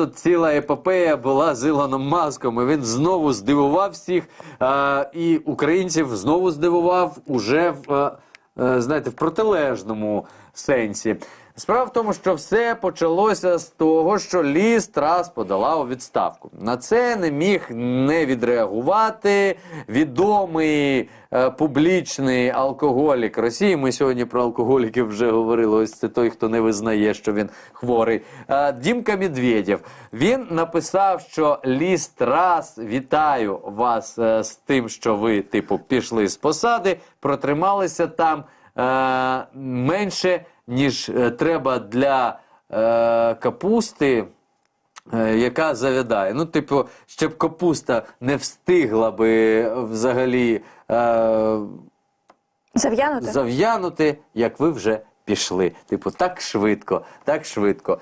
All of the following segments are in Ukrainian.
тут ціла епопея була з Ілоном Маском. І він знову здивував всіх, а, і українців знову здивував уже в, е, е, знаєте, в протилежному сенсі. Справа в тому, що все почалося з того, що Ліз Трас подала у відставку. На це не міг не відреагувати відомий е, публічний алкоголік Росії. Ми сьогодні про алкоголіків вже говорили. Ось це той, хто не визнає, що він хворий. Е, Дімка Медведєв. Він написав, що Ліз Трас, вітаю вас е, з тим, що ви, типу, пішли з посади, протрималися там е, менше, ніж е, треба для е, капусти. е, Яка завядає. Ну, типу, щоб капуста не встигла би взагалі е, Зав'янути? зав'янути, як ви вже пішли. Типу, так швидко, так швидко.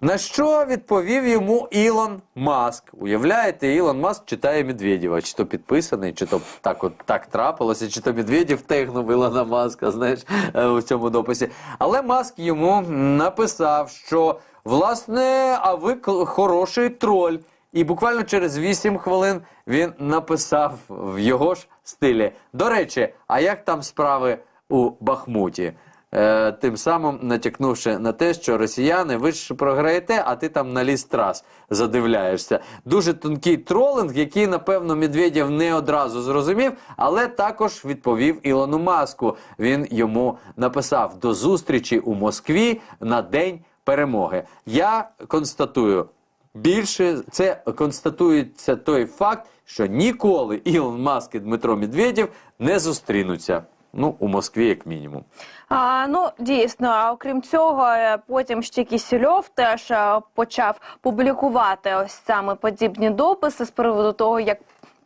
На що відповів йому Ілон Маск? Уявляєте, Ілон Маск читає Медведєва, чи то підписаний, чи то так от так трапилося, чи то Медведєв тегнув Ілона Маска, знаєш, е, у цьому дописі. Але Маск йому написав, що власне, а ви хороший троль. І буквально через 8 хвилин він написав в його ж стилі. До речі, а як там справи у Бахмуті? Е, тим самим натякнувши на те, що росіяни, ви ж програєте, а ти там на ліс трас задивляєшся. Дуже тонкий тролинг, який, напевно, Медведєв не одразу зрозумів, але також відповів Ілону Маску. Він йому написав до зустрічі у Москві на день перемоги. Я констатую. Більше це констатується той факт, що ніколи Ілон Маск і Дмитро Медведєв не зустрінуться. Ну, у Москві, як мінімум. А, ну дійсно, а окрім цього, е, потім ще Кісельов теж е, почав публікувати ось саме подібні дописи з приводу того, як.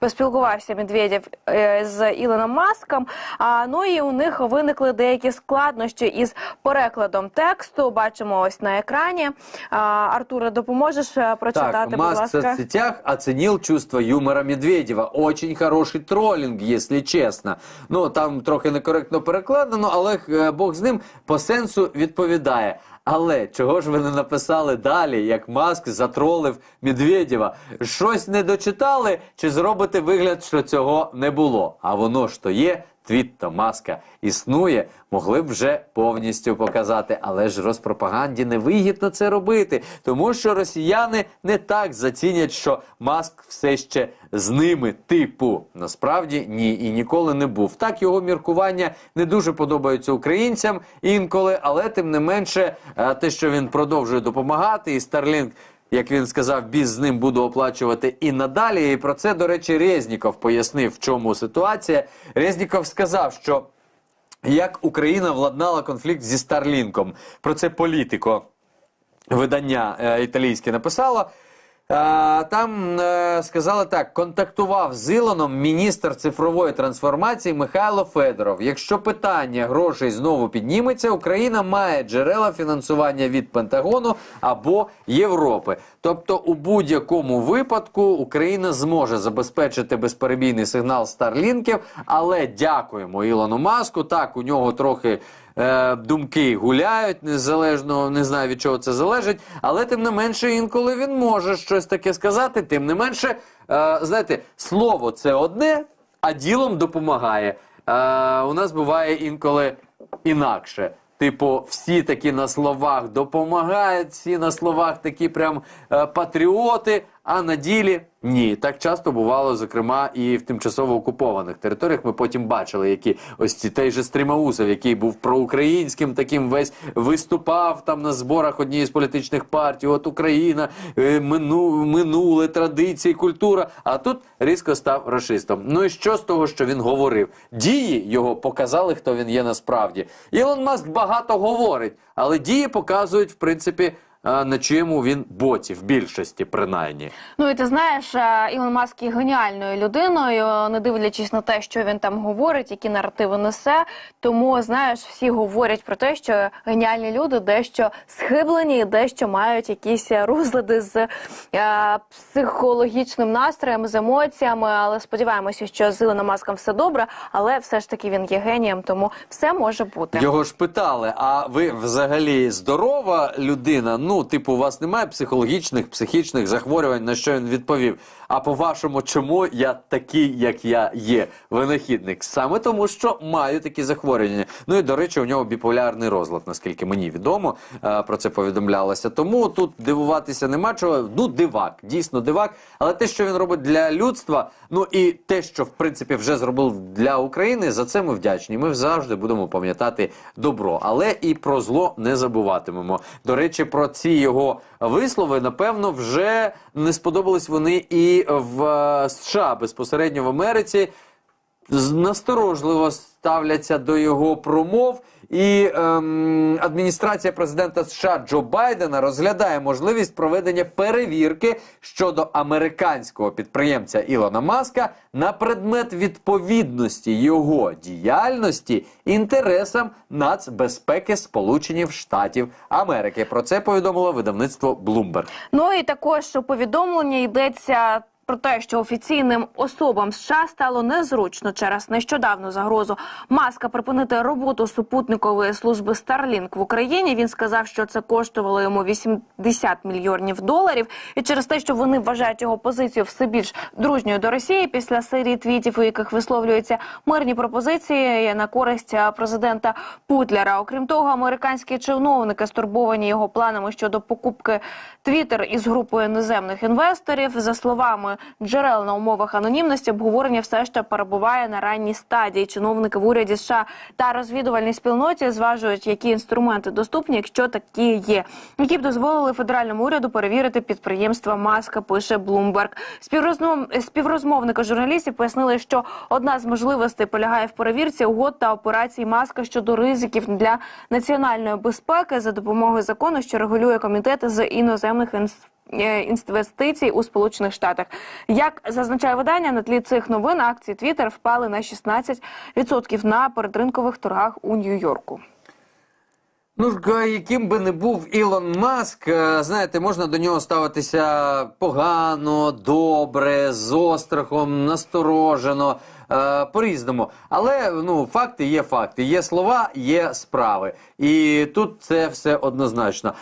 Поспілкувався Медведєв е, з Ілоном Маском. А ну і у них виникли деякі складнощі із перекладом тексту. Бачимо ось на екрані. А, Артуре, допоможеш е, прочитати, так, будь Маск в соцсетях оценил чувство юмора Медведєва. Очень хороший тролінг, якщо чесно. Ну, там трохи некоректно перекладено, але е, Бог з ним по сенсу відповідає. Але чого ж ви не написали далі, як Маск затролив Медведєва? Щось не дочитали, чи зробите вигляд, що цього не було? А воно ж то є. Твіт та маска існує, могли б вже повністю показати, але ж Роспропаганді невигідно це робити, тому що росіяни не так зацінять, що маск все ще з ними, типу. Насправді ні і ніколи не був. Так його міркування не дуже подобаються українцям інколи, але тим не менше, е, те, що він продовжує допомагати, і Starlink як він сказав, біз з ним буду оплачувати і надалі. І про це, до речі, Резніков пояснив, в чому ситуація. Резніков сказав, що як Україна владнала конфлікт зі Старлінком. Про це політико видання е, італійське написало. Там е, сказали так: контактував з Ілоном міністр цифрової трансформації Михайло Федоров. Якщо питання грошей знову підніметься, Україна має джерела фінансування від Пентагону або Європи. Тобто, у будь-якому випадку Україна зможе забезпечити безперебійний сигнал старлінків, але дякуємо Ілону Маску. Так, у нього трохи е, думки гуляють, незалежно не знаю від чого це залежить, але тим не менше інколи він може щось таке сказати. Тим не менше, е, знаєте, слово це одне, а ділом допомагає. Е, у нас буває інколи інакше. Типу, всі такі на словах допомагають, всі на словах такі прям е, патріоти, а на ділі ні. Так часто бувало, зокрема, і в тимчасово окупованих територіях. Ми потім бачили, які ось ці той же Стрімаусов, який був проукраїнським, таким весь виступав там на зборах однієї з політичних партій. От Україна, е, мину, минуле, традиції, культура. А тут різко став расистом. Ну і що з того, що він говорив? Дії його показали, хто він є насправді. Ілон Маск багато говорить, але дії показують, в принципі. На чому він боці в більшості, принаймні. Ну і ти знаєш, е, Ілон Маск є геніальною людиною, не дивлячись на те, що він там говорить, які наративи несе. Тому знаєш, всі говорять про те, що геніальні люди дещо схиблені, дещо мають якісь розлади з е, психологічним настроєм, з емоціями. Але сподіваємося, що з Ілоном Маском все добре, але все ж таки він є генієм, тому все може бути. Його ж питали: а ви взагалі здорова людина? ну, типу, у вас немає психологічних, психічних захворювань, на що він відповів. А по-вашому, чому я такий, як я є, винахідник? Саме тому, що маю такі захворювання. Ну і до речі, у нього біполярний розлад, наскільки мені відомо, е, про це повідомлялося. Тому тут дивуватися нема чого. Ну, дивак, дійсно дивак. Але те, що він робить для людства, ну і те, що в принципі вже зробив для України, за це ми вдячні. Ми завжди будемо пам'ятати добро, але і про зло не забуватимемо. До речі, про ці його вислови, напевно, вже не сподобались вони і в е, США безпосередньо в Америці насторожливо ставляться до його промов. І ем, адміністрація президента США Джо Байдена розглядає можливість проведення перевірки щодо американського підприємця Ілона Маска на предмет відповідності його діяльності інтересам нацбезпеки Сполучених Штатів Америки. Про це повідомило видавництво Bloomberg. Ну і також у повідомленні йдеться. Про те, що офіційним особам США стало незручно через нещодавну загрозу маска припинити роботу супутникової служби Starlink в Україні. Він сказав, що це коштувало йому 80 мільйонів доларів, і через те, що вони вважають його позицію все більш дружньою до Росії після серії твітів, у яких висловлюються мирні пропозиції на користь президента Путлера. Окрім того, американські чиновники стурбовані його планами щодо покупки Твіттер із групою іноземних інвесторів. За словами джерел на умовах анонімності, обговорення все ще перебуває на ранній стадії. Чиновники в уряді США та розвідувальній спільноті зважують, які інструменти доступні, якщо такі є, які б дозволили федеральному уряду перевірити підприємства Маска. Пише Bloomberg. Співрозмов... Співрозмовники журналістів пояснили, що одна з можливостей полягає в перевірці угод та операцій Маска щодо ризиків для національної безпеки за допомогою закону, що регулює комітети з іноземних інс- е, інвестицій у Сполучених Штатах. Як зазначає видання, на тлі цих новин акції Twitter впали на 16% на передринкових торгах у Нью-Йорку. Ну яким би не був Ілон Маск, е, знаєте, можна до нього ставитися погано, добре, з острахом, насторожено, е, по-різному. Але ну, факти є факти, є слова, є справи. І тут це все однозначно.